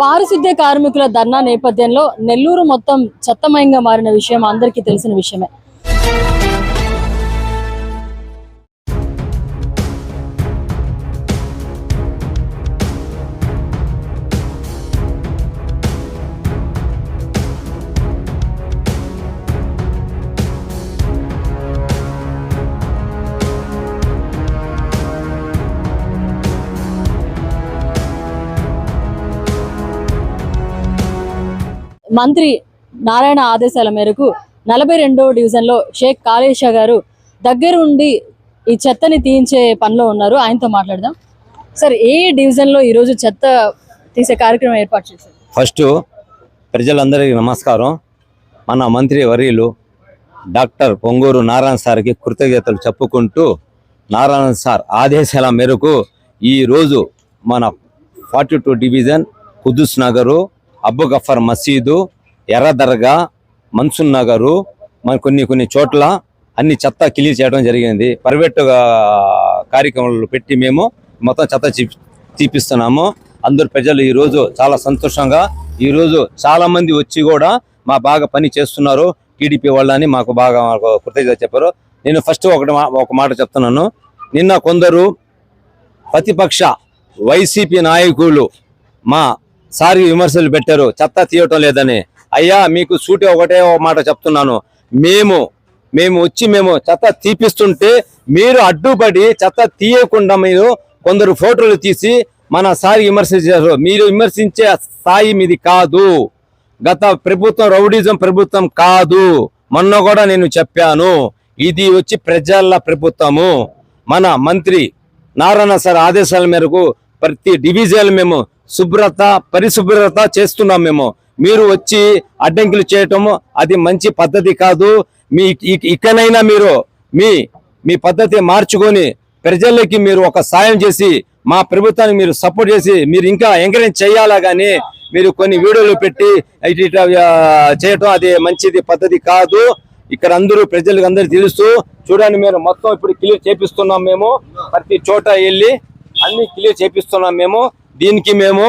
పారిశుద్ధ్య కార్మికుల ధర్నా నేపథ్యంలో నెల్లూరు మొత్తం చెత్తమయంగా మారిన విషయం అందరికీ తెలిసిన విషయమే. మంత్రి నారాయణ ఆదేశాల మేరకు నలభై రెండవ డివిజన్లో షేక్ కాళేషా గారు దగ్గరుండి ఈ చెత్తని తీయించే పనిలో ఉన్నారు. ఆయనతో మాట్లాడదాం. సార్ ఏ డివిజన్లో ఈరోజు చెత్త తీసే కార్యక్రమం ఏర్పాటు చేశారు? ఫస్ట్ ప్రజలందరికీ నమస్కారం. మన మంత్రి వర్యులు డాక్టర్ పొంగూరు నారాయణ సార్కి కృతజ్ఞతలు చెప్పుకుంటూ నారాయణ సార్ ఆదేశాల మేరకు ఈరోజు మన forty two division Quddus Nagar Abbu Gafar మసీదు ఎర్రదర్గా మన్సున్ మన్సూన్ నగరు మన కొన్ని కొన్ని చోట్ల అన్ని చెత్త క్లీన్ చేయడం జరిగింది. ప్రైవేట్ కార్యక్రమాలు పెట్టి మేము మొత్తం చెత్త తీపిస్తున్నాము. అందరు ప్రజలు ఈ రోజు చాలా సంతోషంగా ఈ రోజు వచ్చి కూడా మా బాగా పని చేస్తున్నారు. టీడీపీ వాళ్ళని మాకు బాగా మాకు కృతజ్ఞత చెప్పారు. నేను ఫస్ట్ ఒకటి మా- ఒక మాట చెప్తున్నాను. నిన్న కొందరు ప్రతిపక్ష వైసీపీ నాయకులు మా సారి విమర్శలు పెట్టారు. చెత్త తీయటం లేదని. అయ్యా మీకు సూటి ఒకటే ఒక మాట చెప్తున్నాను. మేము మేము వచ్చి మేము చెత్త తీపిస్తుంటే మీరు అడ్డుపడి చెత్త తీయకుండా మీరు కొందరు ఫోటోలు తీసి మన సారి విమర్శించారు. మీరు విమర్శించే స్థాయి మీది కాదు. గత ప్రభుత్వం రౌడిజం ప్రభుత్వం కాదు. మొన్న కూడా నేను చెప్పాను. ఇది వచ్చి ప్రజల ప్రభుత్వము. మన మంత్రి నారాయణ సార్ ఆదేశాల మేరకు ప్రతి డివిజన్ మేము శుభ్రత పరిశుభ్రత చేస్తున్నాం మేము. మీరు వచ్చి అడ్డంకులు చేయటము అది మంచి పద్ధతి కాదు. మీ ఇక- ఇకనైనా మీరు మీ మీ పద్ధతి మార్చుకొని ప్రజలకి మీరు ఒక సాయం చేసి మా ప్రభుత్వానికి మీరు సపోర్ట్ చేసి మీరు ఇంకా ఎంకరేజ్ చేయాలా కానీ మీరు కొన్ని వీడియోలు పెట్టి ఇట్లా చేయటం అది మంచిది పద్ధతి కాదు. ఇక్కడ అందరూ ప్రజలకు అందరూ తెలుసు. చూడండి మీరు మొత్తం ఇప్పుడు క్లియర్ చేపిస్తున్నాం మేము. ప్రతి చోట వెళ్ళి అన్ని క్లియర్ చేపిస్తున్నాం మేము. దీనికి మేము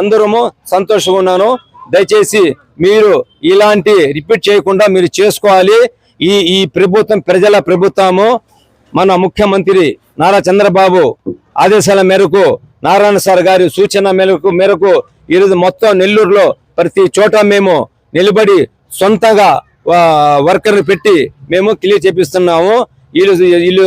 అందరము సంతోషంగా ఉన్నాను. దయచేసి మీరు ఇలాంటి రిపీట్ చేయకుండా మీరు చేసుకోవాలి. ఈ ఈ ప్రభుత్వం ప్రజల ప్రభుత్వము మన ముఖ్యమంత్రి నారా చంద్రబాబు ఆదేశాల మేరకు నారాయణ సార్ గారి సూచన మేరకు మేరకు ఈరోజు మొత్తం నెల్లూరులో ప్రతి చోట మేము నిలబడి సొంతగా వర్కర్ని పెట్టి మేము క్లియర్ చేపిస్తున్నాము. వీళ్ళు వీళ్ళు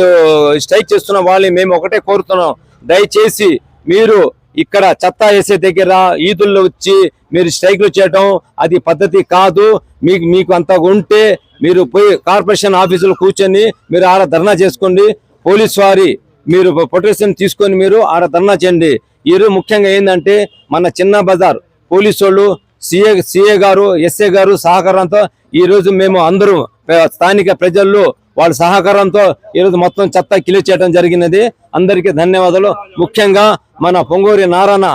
స్ట్రైక్ చేస్తున్న వాళ్ళని మేము ఒకటే కోరుతున్నాం. దయచేసి మీరు ఇక్కడ చెత్త వేసే దగ్గర ఈదుల్లో వచ్చి మీరు స్ట్రైక్లు చేయడం అది పద్ధతి కాదు. మీకు మీకు అంత ఉంటే మీరు పోయి కార్పొరేషన్ ఆఫీసులో కూర్చొని మీరు ఆడ ధర్నా చేసుకోండి. పోలీస్ వారి మీరు ప్రొటెక్షన్ తీసుకొని మీరు ఆడ ధర్నా చేయండి. ఈరోజు ముఖ్యంగా ఏంటంటే మన చిన్న బజార్ పోలీసు వాళ్ళు సిఏ సిఏ గారు ఎస్ఏ గారు సహకారంతో ఈ రోజు మేము అందరూ స్థానిక ప్రజల్లో వాళ్ళ సహకారంతో ఈరోజు మొత్తం చెత్త క్లియర్ చేయడం జరిగినది. అందరికీ ధన్యవాదాలు. ముఖ్యంగా మన పొంగూరి నారాయణ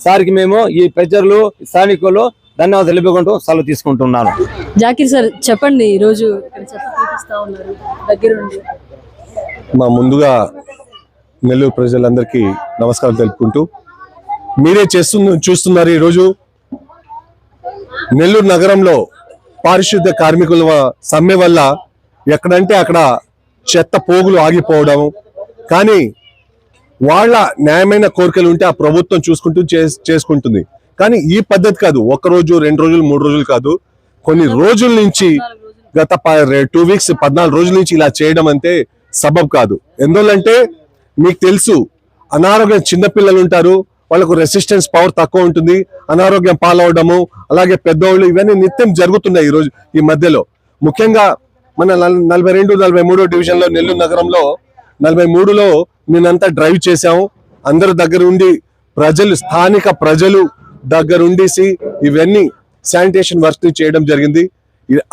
సార్కి మేము ఈ ప్రజలు స్థానికులు ధన్యవాదాలు తెలుపుకుంటూ సెలవు తీసుకుంటున్నాను. జాకిర్ సార్ చెప్పండి ఈరోజు ఇక్కడ చెత్త తీపిస్తా ఉన్నారు? దగ్గరుండి. మా ముందుగా నెల్లూరు ప్రజలందరికీ నమస్కారం తెలుపుకుంటూ మీరే చేస్తున్న చూస్తున్నారు ఈరోజు నెల్లూరు నగరంలో పారిశుద్ధ్య కార్మికుల సమ్మె వల్ల ఎక్కడంటే అక్కడ చెత్త పోగులు ఆగిపోవడం. కానీ వాళ్ళ న్యాయమైన కోరికలు ఉంటే ఆ ప్రభుత్వం చూసుకుంటూ చేసుకుంటుంది. కానీ ఈ పద్ధతి కాదు. ఒక రోజు రెండు రోజులు మూడు రోజులు కాదు. కొన్ని రోజుల నుంచి గత టూ వీక్స్ పద్నాలుగు రోజుల నుంచి ఇలా చేయడం అంటే సబబ్ కాదు. ఎందువల్లంటే మీకు తెలుసు అనారోగ్యం చిన్నపిల్లలు ఉంటారు. వాళ్ళకు రెసిస్టెన్స్ పవర్ తక్కువ ఉంటుంది. అనారోగ్యం పాలవడము అలాగే పెద్దవాళ్ళు ఇవన్నీ నిత్యం జరుగుతున్నాయి ఈ రోజు ఈ మధ్యలో. ముఖ్యంగా మన నలభై రెండు నలభై మూడో డివిజన్లో నెల్లూరు నగరంలో నలభై మూడులో నేనంతా డ్రైవ్ చేశాము అందరి దగ్గర ఉండి ప్రజలు స్థానిక ప్రజలు దగ్గర ఉండేసి ఇవన్నీ శానిటేషన్ వర్క్ చేయడం జరిగింది.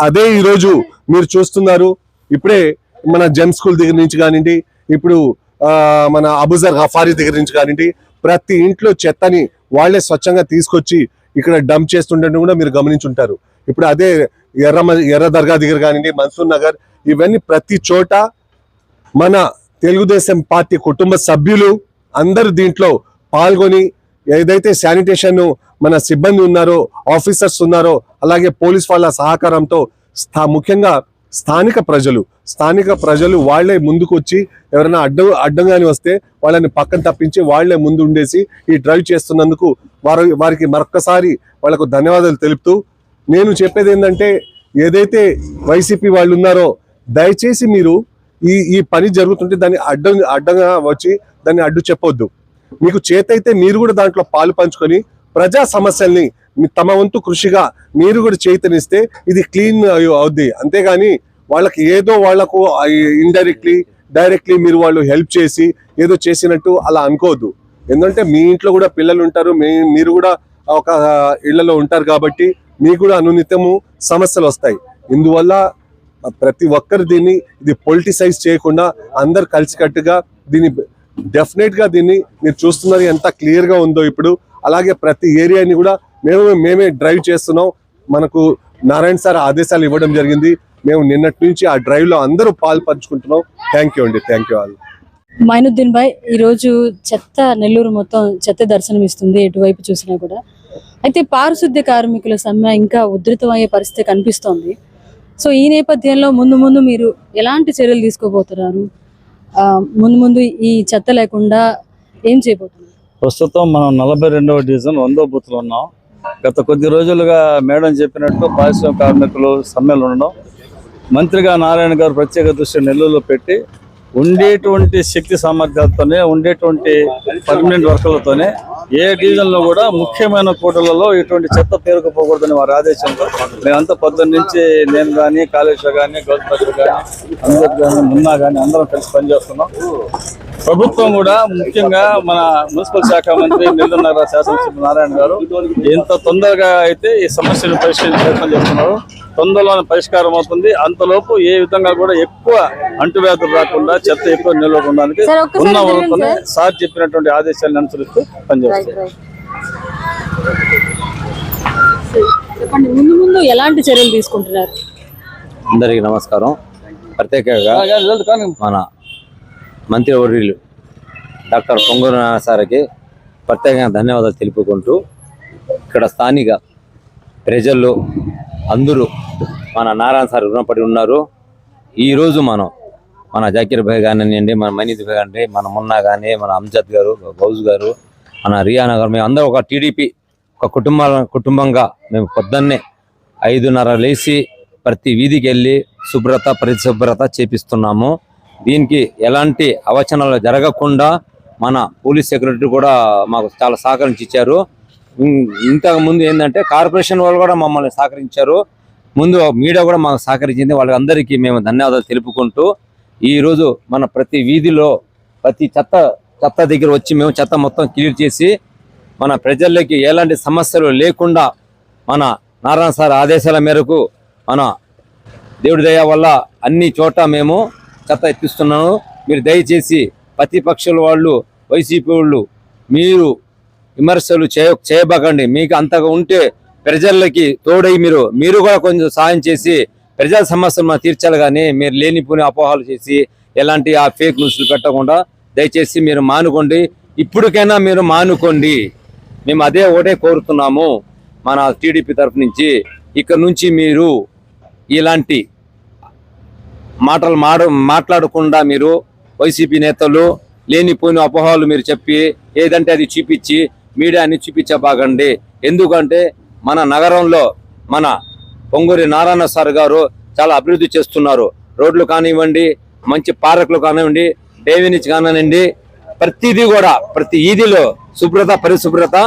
అదే ఈరోజు మీరు చూస్తున్నారు. ఇప్పుడే మన జెమ్ స్కూల్ దగ్గర నుంచి కానివ్వండి ఇప్పుడు మన అబుజర్ గఫారీ దగ్గర నుంచి కానివ్వండి ప్రతి ఇంట్లో చెత్తని వాళ్ళే స్వచ్ఛంగా తీసుకొచ్చి ఇక్కడ డంప్ చేస్తుండటం కూడా మీరు గమనించుంటారు. ఇప్పుడు అదే ఎర్ర ఎర్ర దర్గా దగ్గర కానివ్వండి మన్సూర్ నగర్ ఇవన్నీ ప్రతి చోట మన తెలుగుదేశం పార్టీ కుటుంబ సభ్యులు అందరు దీంట్లో పాల్గొని ఏదైతే శానిటేషన్ మన సిబ్బంది ఉన్నారో ఆఫీసర్స్ ఉన్నారో అలాగే పోలీస్ వాళ్ళ సహకారంతో స్థా ముఖ్యంగా స్థానిక ప్రజలు స్థానిక ప్రజలు వాళ్ళే ముందుకు వచ్చి ఎవరైనా అడ్డం అడ్డంగాని వస్తే వాళ్ళని పక్కన తప్పించి వాళ్ళే ముందు ఉండేసి ఈ డ్రైవ్ చేస్తున్నందుకు వారు వారికి మరొక్కసారి వాళ్ళకు ధన్యవాదాలు తెలుపుతూ నేను చెప్పేది ఏంటంటే ఏదైతే వైసీపీ వాళ్ళు ఉన్నారో దయచేసి మీరు ఈ ఈ పని జరుగుతుంటే దాన్ని అడ్డం అడ్డంగా వచ్చి దాన్ని అడ్డు చెప్పొద్దు. మీకు చేతైతే మీరు కూడా దాంట్లో పాలు పంచుకొని ప్రజా సమస్యల్ని తమ వంతు కృషిగా మీరు కూడా చేతనిస్తే ఇది క్లీన్ అవుద్ది. అంతేగాని వాళ్ళకి ఏదో వాళ్ళకు ఇండైరెక్ట్లీ డైరెక్ట్లీ మీరు వాళ్ళు హెల్ప్ చేసి ఏదో చేసినట్టు అలా అనుకోవద్దు. ఎందుకంటే మీ ఇంట్లో కూడా పిల్లలు ఉంటారు మీరు కూడా ఒక ఇళ్ళలో ఉంటారు కాబట్టి మీకు కూడా అనునిత్యము సమస్యలు వస్తాయి. ఇందువల్ల ప్రతి ఒక్కరు దీన్ని ఇది పొలిటిసైజ్ చేయకుండా అందరు కలిసికట్టుగా దీన్ని డెఫినెట్గా దీన్ని మీరు చూస్తున్నారు ఎంత క్లియర్గా ఉందో ఇప్పుడు. అలాగే ప్రతి ఏరియాని కూడా మేము మేమే డ్రైవ్ చేస్తున్నాం. మనకు నారాయణ సార్ ఆదేశాలు ఇవ్వడం జరిగింది. మేము నిన్నటి నుంచి ఆ డ్రైవ్లో అందరూ పాలు పంచుకుంటున్నాం థ్యాంక్ యూ అండి. Thank you all Mainuddin bhai ఈరోజు చెత్త నెల్లూరు మొత్తం చెత్త దర్శనం ఇస్తుంది ఎటువైపు చూసినా కూడా. అయితే పారిశుద్ధ్య కార్మికుల సమ్మె ఇంకా ఉధృతమయ్యే పరిస్థితి కనిపిస్తోంది. సో ఈ నేపథ్యంలో ముందు ముందు మీరు ఎలాంటి చర్యలు తీసుకోబోతున్నారు? ఆ, ముందు ముందు ఈ చెత్త లేకుండా ఏం చేయబోతున్నారు? ప్రస్తుతం మనం నలభై రెండవ డివిజన్ వందో బూత్లో ఉన్నాం. గత కొద్ది రోజులుగా మేడం చెప్పినట్టు పారిశ్రామిక కార్మికులు సమ్మెలు ఉండడం మంత్రిగా నారాయణ గారు ప్రత్యేక దృష్టి నెల్లూరులో పెట్టి ఉండేటువంటి శక్తి సామర్థ్యాలతోనే ఉండేటువంటి పర్మనెంట్ వర్కర్లతోనే ఏ డివిజన్లో కూడా ముఖ్యమైన కూటలలో ఇటువంటి చెత్త పేరుకుపోకూడదని వారి ఆదేశంతో మేమంతా పొద్దున్న నుంచి నేను కానీ కాళేశ్వర్ కానీ గౌతమ్ కానీ అందరు కానీ మున్నా కానీ అందరం కలిసి పనిచేస్తున్నాం. ప్రభుత్వం కూడా ముఖ్యంగా మన మున్సిపల్ శాఖ మంత్రి నెల్లూరు నగర శాసనసభ్యులు నారాయణ గారు ఎంత తొందరగా అయితే ఈ సమస్యను పరిష్కరించే ప్రయత్నం చేస్తున్నారు. తొందరలోనే పరిష్కారం అవుతుంది. అంతలోపు ఏ విధంగా కూడా ఎక్కువ అంటువ్యాధులు రాకుండా చెత్త ఎక్కువ నిల్వకుండా ఉన్న వరకునే సార్. సార్ చెప్పినటువంటి ఆదేశాలను అనుసరిస్తూ పనిచేస్తారు చెప్పండి ముందు ముందు ఎలాంటి చర్యలు తీసుకుంటున్నారు? అందరికీ నమస్కారం. ప్రత్యేకంగా మన మంత్రివర్యులు డాక్టర్ పొంగూరు నారాయణ సార్కి ప్రత్యేకంగా ధన్యవాదాలు తెలుపుకుంటూ ఇక్కడ స్థానిక ప్రజలు అందరూ మన నారాయణ సార్ రుణపడి ఉన్నారు. ఈరోజు మనం మన జాకీర్ భాయ్ కానివ్వండి మన మనీత్ భాయ్ కానీ మన మున్నా కానీ మన అంజద్ గారు గౌజ్ గారు మన రియానా గారు మేము అందరూ ఒక టీడీపీ ఒక కుటుంబ కుటుంబంగా మేము పొద్దున్నే ఐదున్నర లేచి ప్రతి వీధికి వెళ్ళి శుభ్రత పరిశుభ్రత చేపిస్తున్నాము. దీనికి ఎలాంటి అవచనాలు జరగకుండా మన పోలీస్ సెక్రటరీ కూడా మాకు చాలా సహకరించి ఇచ్చారు. ఇంతకు ముందు ఏంటంటే కార్పొరేషన్ వాళ్ళు కూడా మమ్మల్ని సహకరించారు. ముందు మీడియా కూడా మాకు సహకరించింది. వాళ్ళందరికీ మేము ధన్యవాదాలు తెలుపుకుంటూ ఈరోజు మన ప్రతి వీధిలో ప్రతి చెత్త చెత్త దగ్గర వచ్చి మేము చెత్త మొత్తం క్లియర్ చేసి మన ప్రజలకి ఎలాంటి సమస్యలు లేకుండా మన నారాయణ సార్ ఆదేశాల మేరకు మన దేవుడి దయ వల్ల అన్ని చోట మేము చెత్త ఎత్తిస్తున్నాను మీరు దయచేసి ప్రతిపక్షాల వాళ్ళు వైసీపీ వాళ్ళు మీరు విమర్శలు చేయ చేయబకండి. మీకు అంతగా ఉంటే ప్రజలకి తోడై మీరు మీరు కూడా కొంచెం సాయం చేసి ప్రజల సమస్యలు మనం తీర్చాలి కానీ మీరు లేనిపోని అపోహాలు చేసి ఎలాంటి ఆ ఫేక్ న్యూస్లు పెట్టకుండా దయచేసి మీరు మానుకోండి. ఇప్పటికైనా మీరు మానుకోండి. మేము అదే ఒకటే కోరుతున్నాము. మన టీడీపీ తరఫు నుంచి ఇక్కడ నుంచి మీరు ఇలాంటి మాటలు మాడ మాట్లాడకుండా మీరు వైసీపీ నేతలు లేనిపోయిన అపోహలు మీరు చెప్పి ఏదంటే అది చూపించి మీడియాని చూపించబాగండి ఎందుకంటే మన నగరంలో మన పొంగూరి నారాయణ సార్ గారు చాలా అభివృద్ధి చేస్తున్నారు. రోడ్లు కానివ్వండి మంచి పార్కులు కానివ్వండి డేవినిచ్ కానివ్వండి ప్రతిదీ కూడా ప్రతి ఈదిలో శుభ్రత పరిశుభ్రత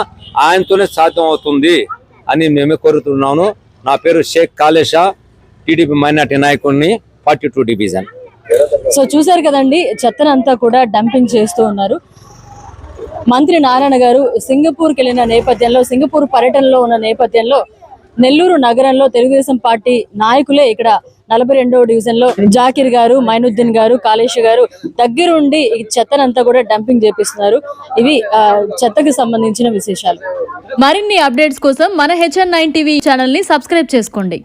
ఆయనతోనే సాధ్యం అవుతుంది అని మేము కోరుతున్నాను. నా పేరు షేక్ కాళేషా టీడీపీ మైనార్టీ నాయకుడిని. Forty two division. సో చూశారు కదండి చెత్తనంతా కూడా డంపింగ్ చేస్తూ ఉన్నారు. మంత్రి నారాయణ గారు సింగపూర్కి వెళ్ళిన నేపథ్యంలో సింగపూర్ పర్యటనలో ఉన్న నేపథ్యంలో నెల్లూరు నగరంలో తెలుగుదేశం పార్టీ నాయకులే ఇక్కడ నలభై రెండవ డివిజన్లో జాకిర్ గారు మైనుద్దీన్ గారు కాళేష్ గారు దగ్గరుండి ఈ చెత్తనంతా కూడా డంపింగ్ చేపిస్తున్నారు. ఇవి చెత్తకి సంబంధించిన విశేషాలు. మరిన్ని అప్డేట్స్ కోసం మన హెచ్ఎన్ నైన్ టీవీ ఛానల్ని సబ్స్క్రైబ్ చేసుకోండి.